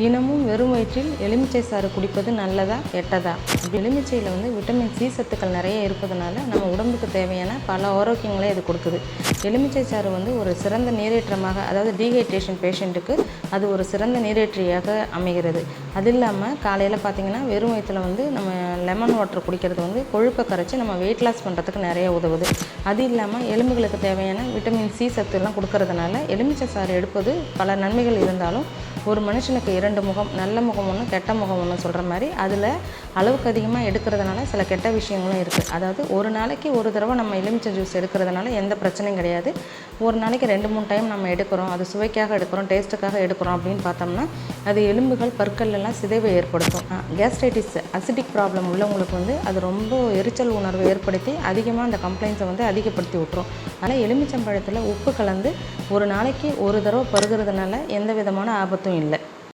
தினமும் வெறும் வயிற்றில் எலுமிச்சை சாறு குடிப்பது நல்லதா கெட்டதா? எலுமிச்சையில் வந்து விட்டமின் சி சத்துக்கள் நிறைய இருப்பதனால நம்ம உடம்புக்கு தேவையான பல ஆரோக்கியங்களை இது கொடுக்குது. எலுமிச்சை சாறு வந்து ஒரு சிறந்த நீரேற்றமாக அதாவது டீஹைட்ரேஷன் பேஷண்ட்டுக்கு அது ஒரு சிறந்த நீரேற்றியாக அமைகிறது. அது இல்லாமல் காலையில் பார்த்தீங்கன்னா வெறும் வயிற்றில் வந்து நம்ம லெமன் வாட்டர் குடிக்கிறது வந்து கொழுப்பை கரைச்சி நம்ம வெயிட் லாஸ் பண்ணுறதுக்கு நிறைய உதவுது. அது இல்லாமல் எலும்புகளுக்கு தேவையான விட்டமின் சி சத்துலாம் கொடுக்கறதுனால எலுமிச்சை சாறு எடுப்பது பல நன்மைகள் இருந்தாலும் ஒரு மனுஷனுக்கு இரண்டு முகம் நல்ல முகம் ஒன்று கெட்ட முகம் ஒன்று சொல்கிற மாதிரி அதில் அளவுக்கு அதிகமாக எடுக்கிறதுனால சில கெட்ட விஷயங்களும் இருக்குது அதாவது ஒரு நாளைக்கு ஒரு தடவை நம்ம எலுமிச்சை ஜூஸ் எடுக்கிறதுனால எந்த பிரச்சனையும் கிடையாது. ஒரு நாளைக்கு ரெண்டு மூணு டைம் நம்ம எடுக்கிறோம். அது சுவைக்காக எடுக்கிறோம் டேஸ்ட்டுக்காக எடுக்கிறோம் அப்படின்னு பார்த்தோம்னா அது எலும்புகள் பற்கள்லாம் சிதைவை ஏற்படுத்தும். கேஸ்ட்ரைட்டிஸ் அசிடிக் ப்ராப்ளம் உள்ளவங்களுக்கு வந்து அது ரொம்ப எரிச்சல் உணர்வை ஏற்படுத்தி அதிகமாக அந்த கம்ப்ளைண்ட்ஸை வந்து அதிகப்படுத்தி விட்டுரும். ஆனால் எலுமிச்சம்பழத்தில் உப்பு கலந்து ஒரு நாளைக்கு ஒரு தடவை பருகிறதுனால எந்த விதமான ஆபத்தும் இல்லை.